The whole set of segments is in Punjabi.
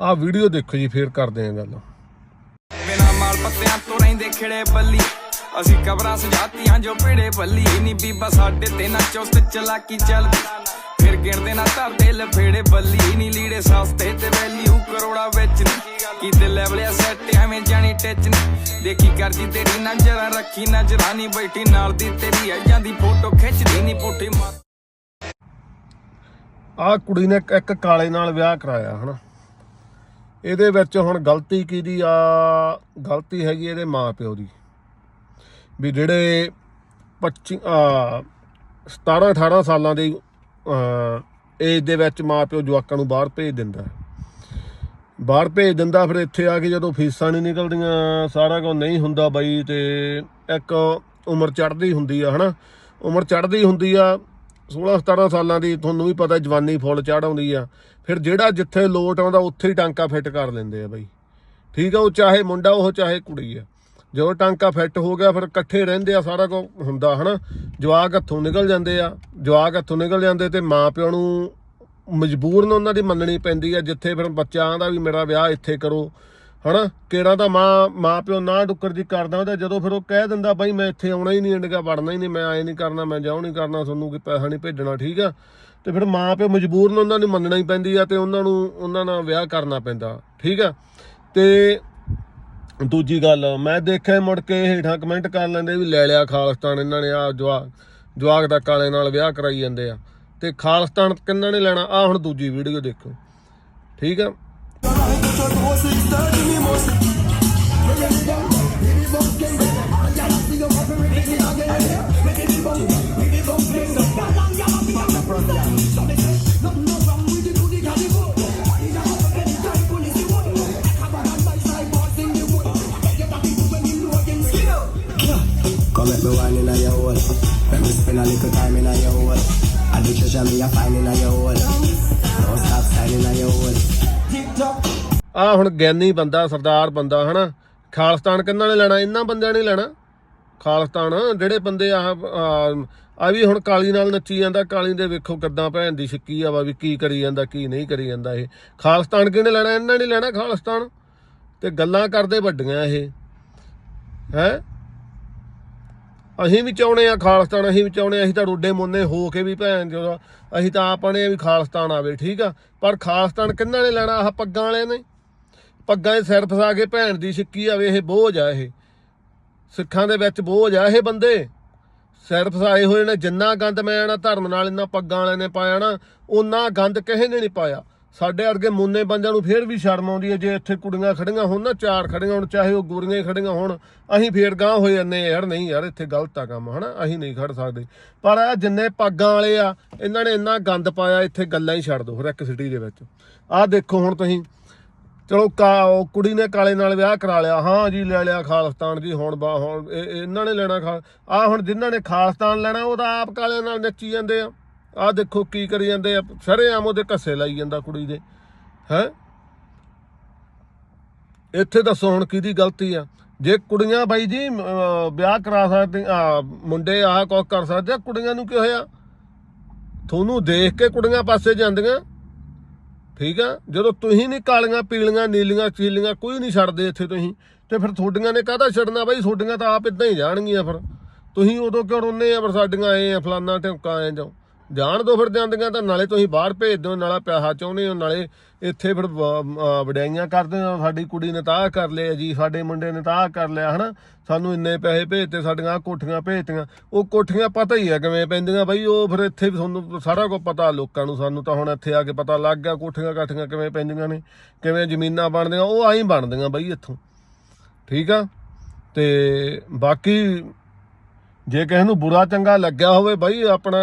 ਆਹ ਵੀਡੀਓ ਦੇਖੋ ਜੀ ਫੇਰ ਕਰਦੇ ਆਂ ਗੱਲ। ਬਿਨਾ ਮਾਲ ਪੱਤਿਆਂ ਤੋਂ ਰਹਿੰਦੇ ਖਿੜੇ ਬੱਲੀ। ਅਸੀਂ ਕਬਰਾਂ ਸਜਾਤੀਆਂ ਜੋ ਪੀੜੇ ਬੱਲੀ। ਨੀ ਬੀਬਾ ਸਾਡੇ ਤੇ ਨਾ ਚੁਸਤ ਚਲਾਕੀ ਚੱਲਦੀ। ਫਿਰ ਗਿਣਦੇ ਨਾ ਧਰਦੇ ਲਫੇੜੇ ਬੱਲੀ। ਨੀ ਲੀੜੇ ਸਸਤੇ ਤੇ ਵੈਲਿਊ ਕਰੋੜਾ ਵਿੱਚ ਕੀਤੇ ਲੈਵਲਿਆ ਸੈੱਟ ਐਵੇਂ ਜਾਣੀ ਟੱਚ ਨੀ ਦੇਖੀ ਕਰਦੀ ਤੇਰੀ ਨਜ਼ਰਾਂ ਰੱਖੀ ਨਜ਼ਰਾਂ ਬੈਠੀ ਨਾਲ ਦੀ ਤੇਰੀ ਆ ਜਾਂਦੀ ਫੋਟੋ ਖਿੱਚਦੀ ਨੀ ਪੁੱਠੀ ਮਾਰ। ਆਹ ਕੁੜੀ ਨੇ ਇੱਕ- ਇੱਕ ਕਾਲੇ ਨਾਲ ਵਿਆਹ ਕਰਾਇਆ ਹਨਾ? ਇਹਦੇ ਵਿੱਚ ਹੁਣ ਗਲਤੀ ਕਿਹਦੀ ਆ? ਗਲਤੀ ਹੈਗੀ ਇਹਦੇ ਮਾਪਿਓ ਦੀ। ਵੀ ਜਿਹੜੇ 25 ਆ 17 18 ਸਾਲਾਂ ਦੀ ਏਜ ਦੇ ਵਿੱਚ ਮਾਪਿਓ ਜਵਾਕਾਂ ਨੂੰ ਬਾਹਰ ਭੇਜ ਦਿੰਦਾ। ਬਾਹਰ ਭੇਜ ਦਿੰਦਾ, ਫਿਰ ਇੱਥੇ ਆ ਕੇ ਜਦੋਂ ਫੀਸਾਂ ਨਹੀਂ ਨਿਕਲਦੀਆਂ, ਸਾਰਾ ਕੁਝ ਨਹੀਂ ਹੁੰਦਾ ਬਾਈ ਤੇ ਇੱਕ ਉਮਰ ਚੜ੍ਹਦੀ ਹੁੰਦੀ ਆ, ਹਨਾ? ਉਮਰ ਚੜ੍ਹਦੀ ਹੁੰਦੀ ਆ 16 17 ਸਾਲਾਂ ਦੀ ਤੁਹਾਨੂੰ ਵੀ ਪਤਾ ਜਵਾਨੀ ਫੁੱਲ ਚੜ੍ਹ ਆਉਂਦੀ ਆ। ਫਿਰ ਜਿਹੜਾ ਜਿੱਥੇ ਲੋਟ ਆਉਂਦਾ, ਉੱਥੇ ਹੀ ਟਾਂਕਾ ਫਿੱਟ ਕਰ ਲੈਂਦੇ ਆ ਬਾਈ। ਠੀਕ ਆ, ਉਹ ਚਾਹੇ ਮੁੰਡਾ, ਉਹ ਚਾਹੇ ਕੁੜੀ ਆ। ਜਦੋਂ ਟਾਂਕਾ ਫਿੱਟ ਹੋ ਗਿਆ, ਫਿਰ ਇਕੱਠੇ ਰਹਿੰਦੇ ਆ ਸਾਰਾ ਕੁਝ ਹੁੰਦਾ, ਹਨਾ? ਜਵਾਕ ਹੱਥੋਂ ਨਿਕਲ ਜਾਂਦੇ ਆ। ਜਵਾਕ ਹੱਥੋਂ ਨਿਕਲ ਜਾਂਦੇ ਤੇ ਮਾਂ ਪਿਓ ਨੂੰ ਮਜਬੂਰਨ ਉਹਨਾਂ ਦੀ ਮੰਨਣੀ ਪੈਂਦੀ ਆ, ਜਿੱਥੇ ਫਿਰ ਬੱਚਿਆਂ ਦਾ ਵੀ ਮੇਰਾ ਵਿਆਹ ਇੱਥੇ ਕਰੋ। ਹਨਾ? ਕਿਹੜਾ ਤਾਂ ਮਾਂ ਮਾਂ ਪਿਓ ਨਾ ਡੁੱਕਰ ਜੀ ਕਰਦਾ ਉਹਦਾ ਜਦੋਂ ਫਿਰ ਉਹ ਕਹਿ ਦਿੰਦਾ, ਬਾਈ ਮੈਂ ਇੱਥੇ ਆਉਣਾ ਹੀ ਨਹੀਂ, ਇੰਡੀਆ ਵੜਨਾ ਹੀ ਨਹੀਂ, ਮੈਂ ਐ ਨਹੀਂ ਕਰਨਾ, ਮੈਂ ਜਾਉ ਨਹੀਂ ਕਰਨਾ, ਤੁਹਾਨੂੰ ਕਿ ਪੈਸਾ ਨਹੀਂ ਭੇਜਣਾ, ਠੀਕ ਆ? ਤੇ ਫਿਰ ਮਾਂ ਪਿਓ ਮਜਬੂਰਨ ਉਹਨਾਂ ਨੂੰ ਮੰਨਣਾ ਹੀ ਪੈਂਦੀ ਆ ਤੇ ਉਹਨਾਂ ਨੂੰ, ਉਹਨਾਂ ਨਾਲ ਵਿਆਹ ਕਰਨਾ ਪੈਂਦਾ, ਠੀਕ ਆ? ਤੇ ਦੂਜੀ ਗੱਲ, ਮੈਂ ਦੇਖਿਆ ਮੁੜ ਕੇ ਹੇਠਾਂ ਕਮੈਂਟ ਕਰ ਲੈਂਦੇ ਵੀ ਲੈ ਲਿਆ ਖਾਲਸਤਾਨ, ਇਹਨਾਂ ਨੇ ਆ ਜਵਾਕ ਜਵਾਕ ਦਾ ਕਾਲੇ ਨਾਲ ਵਿਆਹ ਕਰਾਈ ਜਾਂਦੇ ਆ। ਤੇ ਖਾਲਿਸਤਾਨ ਕਿੰਨਾ ਨੇ ਲੈਣਾ? ਆ ਹੁਣ ਦੂਜੀ ਵੀਡੀਓ ਦੇਖੋ, ਠੀਕ ਆ? Let me spend a little time in your hole. I do treasure me a find in your hole. ਆ ਹੁਣ ਗਿਆਨੀ ਬੰਦਾ, ਸਰਦਾਰ ਬੰਦਾ, ਹਨਾ? ਖਾਲਿਸਤਾਨ ਕਿੰਨਾ ਨੇ ਲੈਣਾ? ਇਹਨਾਂ ਬੰਦਿਆਂ ਨੇ ਲੈਣਾ। ਖਾਲਿਸਤਾਨ, ਜਿਹੜੇ ਬੰਦੇ ਆ ਆ ਵੀ ਹੁਣ ਕਾਲੀ ਨਾਲ ਨੱਚੀ ਜਾਂਦਾ, ਕਾਲੀ ਦੇ ਵੇਖੋ ਕਿੱਦਾਂ ਭੈਣ ਦੀ ਛਿੱਕੀ ਆ ਵਾ ਵੀ ਕੀ ਕਰੀ ਜਾਂਦਾ, ਕੀ ਨਹੀਂ ਕਰੀ ਜਾਂਦਾ ਇਹ। ਖਾਲਸਤਾਨ ਕਿਹਨੇ ਲੈਣਾ? ਇਹਨਾਂ ਨੇ ਲੈਣਾ ਖਾਲਿਸਤਾਨ। ਤੇ ਗੱਲਾਂ ਕਰਦੇ ਵੱਡੀਆਂ ਇਹ। ਹੈ? ਅਸੀਂ ਵੀ ਚਾਹੁੰਦੇ ਆ ਖਾਲਿਸਤਾਨ, ਅਸੀਂ ਵੀ ਚਾਹੁੰਦੇ ਆ, ਅਸੀਂ ਤਾਂ ਰੋਡੇ ਮੁੰਨੇ ਹੋ ਕੇ ਵੀ ਭੈਣ ਜਦੋਂ ਅਸੀਂ ਤਾਂ ਆਪਣੇ ਵੀ ਖਾਲਿਸਤਾਨ ਆਵੇ, ਠੀਕ ਆ? ਪਰ ਖਾਲਿਸਤਾਨ ਕਿੰਨਾ ਨੇ ਲੈਣਾ? ਆਹ ਪੱਗਾਂ ਵਾਲਿਆਂ ਨੇ। ਪੱਗਾਂ 'ਚ ਸਿਰ ਫਸਾ ਕੇ ਭੈਣ ਦੀ ਸਿੱਕੀ ਆਵੇ, ਇਹ ਬੋਝ ਆ ਇਹ। ਸਿੱਖਾਂ ਦੇ ਵਿੱਚ ਬੋਝ ਆ ਇਹ ਬੰਦੇ। ਸਿਰ ਫਸਾਏ ਹੋਏ ਨੇ, ਜਿੰਨਾ ਗੰਦ ਮੈਂ ਨਾ ਧਰਮ ਨਾਲ ਇਹਨਾਂ ਪੱਗਾਂ ਵਾਲਿਆਂ ਨੇ ਪਾਇਆ ਨਾ ਉਹਨਾਂ ਗੰਦ ਕਿਸੇ ਨੇ ਨਹੀਂ ਪਾਇਆ। ਸਾਡੇ ਅਰਗੇ ਮੁੰਨੇ ਬੰਦਿਆਂ ਨੂੰ ਫੇਰ ਵੀ ਸ਼ਰਮ ਆਉਂਦੀ ਹੈ, ਜੇ ਇੱਥੇ ਕੁੜੀਆਂ ਖੜੀਆਂ ਹੋਣ ਨਾ, ਚਾਰ ਖੜੀਆਂ ਹੋਣ, ਚਾਹੇ ਉਹ ਗੋਰੀਆਂ ਹੀ ਖੜੀਆਂ ਹੋਣ, ਅਸੀਂ ਫੇਰ ਗਾਂ ਹੋਏ ਜਾਂਦੇ ਯਾਰ ਨਹੀਂ ਯਾਰ, ਇੱਥੇ ਗਲਤ ਆ ਕੰਮ, ਹਨਾ? ਅਸੀਂ ਨਹੀਂ ਖੜ ਸਕਦੇ। ਪਰ ਆ ਜਿੰਨੇ ਪੱਗਾਂ ਵਾਲੇ ਆ, ਇਹਨਾਂ ਨੇ ਇੰਨਾ ਗੰਦ ਪਾਇਆ, ਇੱਥੇ ਗੱਲਾਂ ਹੀ ਛੱਡ ਦੋ ਹਰ ਇੱਕ ਸਿਟੀ ਦੇ ਵਿੱਚ। ਆਹ ਦੇਖੋ ਹੁਣ ਤੁਸੀਂ ਚਲੋ ਕਾ ਉਹ ਕੁੜੀ ਨੇ ਕਾਲੇ ਨਾਲ ਵਿਆਹ ਕਰਾ ਲਿਆ। ਹਾਂ ਜੀ, ਲੈ ਲਿਆ ਖਾਲਸਤਾਨ ਜੀ, ਹੁਣ ਬਾ, ਹੁਣ ਇਹ- ਇਹਨਾਂ ਨੇ ਲੈਣਾ ਖਾ ਆ ਹੁਣ ਜਿਨ੍ਹਾਂ ਨੇ ਖਾਲਿਸਤਾਨ ਲੈਣਾ, ਉਹ ਤਾਂ ਆਪ ਕਾਲਿਆਂ ਨਾਲ ਨੱਚੀ ਜਾਂਦੇ ਆ। ਆ ਦੇਖੋ ਕੀ ਕਰੀ ਜਾਂਦੇ ਆ। ਸਰੇਆਮ ਉਹਦੇ ਕੱਸੇ ਲਾਈ ਜਾਂਦਾ ਕੁੜੀ ਦੇ। ਹੈ? ਇੱਥੇ ਦੱਸੋ ਹੁਣ ਕਿਹਦੀ ਗਲਤੀ ਆ। ਜੇ ਕੁੜੀਆਂ ਬਾਈ ਜੀ ਵਿਆਹ ਕਰਾ ਸਕਦੀਆਂ, ਆ, ਮੁੰਡੇ ਆਹ ਕੁਝ ਕਰ ਸਕਦੇ ਆ, ਕੁੜੀਆਂ ਨੂੰ ਕੀ ਹੋਇਆ? ਤੁਹਾਨੂੰ ਦੇਖ ਕੇ ਕੁੜੀਆਂ ਪਾਸੇ ਜਾਂਦੀਆਂ। ਠੀਕ ਆ? ਜਦੋਂ ਤੁਸੀਂ ਨਹੀਂ ਕਾਲੀਆਂ, ਪੀਲੀਆਂ, ਨੀਲੀਆਂ, ਚੀਲੀਆਂ ਕੋਈ ਨਹੀਂ ਛੱਡਦੇ ਇੱਥੇ ਤੁਸੀਂ, ਤੇ ਫਿਰ ਤੁਹਾਡੀਆਂ ਨੇ ਕਾਹਦਾ ਛੱਡਣਾ ਬਾਈ? ਤੁਹਾਡੀਆਂ ਤਾਂ ਆਪ ਇਦਾਂ ਹੀ ਜਾਣਗੀਆਂ ਫਿਰ। ਤੁਸੀਂ ਉਦੋਂ ਕਿਉਂ ਰੋਨੇ ਆ ਫਿਰ ਸਾਡੀਆਂ ਆਏ ਆ, ਫਲਾਨਾ ਢਿਮਕਾ ਆਏ ਜਾਓ। ਜਾਣ ਦੋ ਫਿਰ ਜਾਂਦੀਆਂ ਤਾਂ ਨਾਲੇ ਤੁਸੀਂ ਬਾਹਰ ਭੇਜ ਦਿਓ, ਨਾਲੇ ਪੈਸਾ ਚਾਹੁੰਦੇ ਹੋ, ਨਾਲੇ ਇੱਥੇ ਫਿਰ ਵਡਿਆਈਆਂ ਕਰਦੇ ਹੋ ਸਾਡੀ ਕੁੜੀ ਨੇ ਤਾਂ ਕਰ ਲਿਆ ਜੀ ਸਾਡੇ ਮੁੰਡੇ ਨੇ ਤਾਂ ਕਰ ਲਿਆ, ਹਨਾ? ਸਾਨੂੰ ਇੰਨੇ ਪੈਸੇ ਭੇਜਤੇ, ਸਾਡੀਆਂ ਕੋਠੀਆਂ ਭੇਜਤੀਆਂ। ਉਹ ਕੋਠੀਆਂ ਪਤਾ ਹੀ ਆ ਕਿਵੇਂ ਪੈਂਦੀਆਂ ਬਾਈ, ਉਹ ਫਿਰ ਇੱਥੇ ਵੀ ਤੁਹਾਨੂੰ ਸਾਰਾ ਕੁਝ ਪਤਾ ਲੋਕਾਂ ਨੂੰ, ਸਾਨੂੰ ਤਾਂ ਹੁਣ ਇੱਥੇ ਆ ਕੇ ਪਤਾ ਲੱਗ ਗਿਆ ਕੋਠੀਆਂ ਕਾਠੀਆਂ ਕਿਵੇਂ ਪੈਂਦੀਆਂ ਨੇ, ਕਿਵੇਂ ਜ਼ਮੀਨਾਂ ਬਣਦੀਆਂ, ਉਹ ਆਈ ਬਣਦੀਆਂ ਬਾਈ ਇੱਥੋਂ। ਠੀਕ ਆ? ਤੇ ਬਾਕੀ ਜੇ ਕਿਸੇ ਨੂੰ ਬੁਰਾ ਚੰਗਾ ਲੱਗਿਆ ਹੋਵੇ ਬਾਈ, ਆਪਣਾ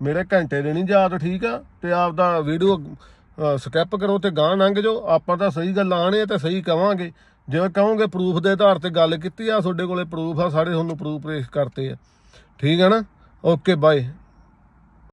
ਮੇਰੇ ਘੰਟੇ ਦੇ ਨਹੀਂ ਯਾਦ ਠੀਕ ਆ, ਤੇ ਆਪਦਾ ਵੀਡੀਓ ਸਕਿਪ ਕਰੋ ਤੇ ਗਾਂ ਲੰਘ ਜਾਓ। ਆਪਾਂ ਤਾਂ ਸਹੀ ਗੱਲ ਆਣੇ ਤੇ ਸਹੀ ਕਵਾਂਗੇ। ਜਿਵੇਂ ਕਹੋਗੇ ਪ੍ਰੂਫ ਦੇ ਆਧਾਰ ਤੇ ਗੱਲ ਕੀਤੀ ਆ, ਤੁਹਾਡੇ ਕੋਲੇ ਪ੍ਰੂਫ ਆ ਸਾਰੇ ਤੁਹਾਨੂੰ ਪ੍ਰੂਫ ਪੇਸ਼ ਕਰਤੇ ਆ। ਠੀਕ ਆ ਨਾ? Okay bye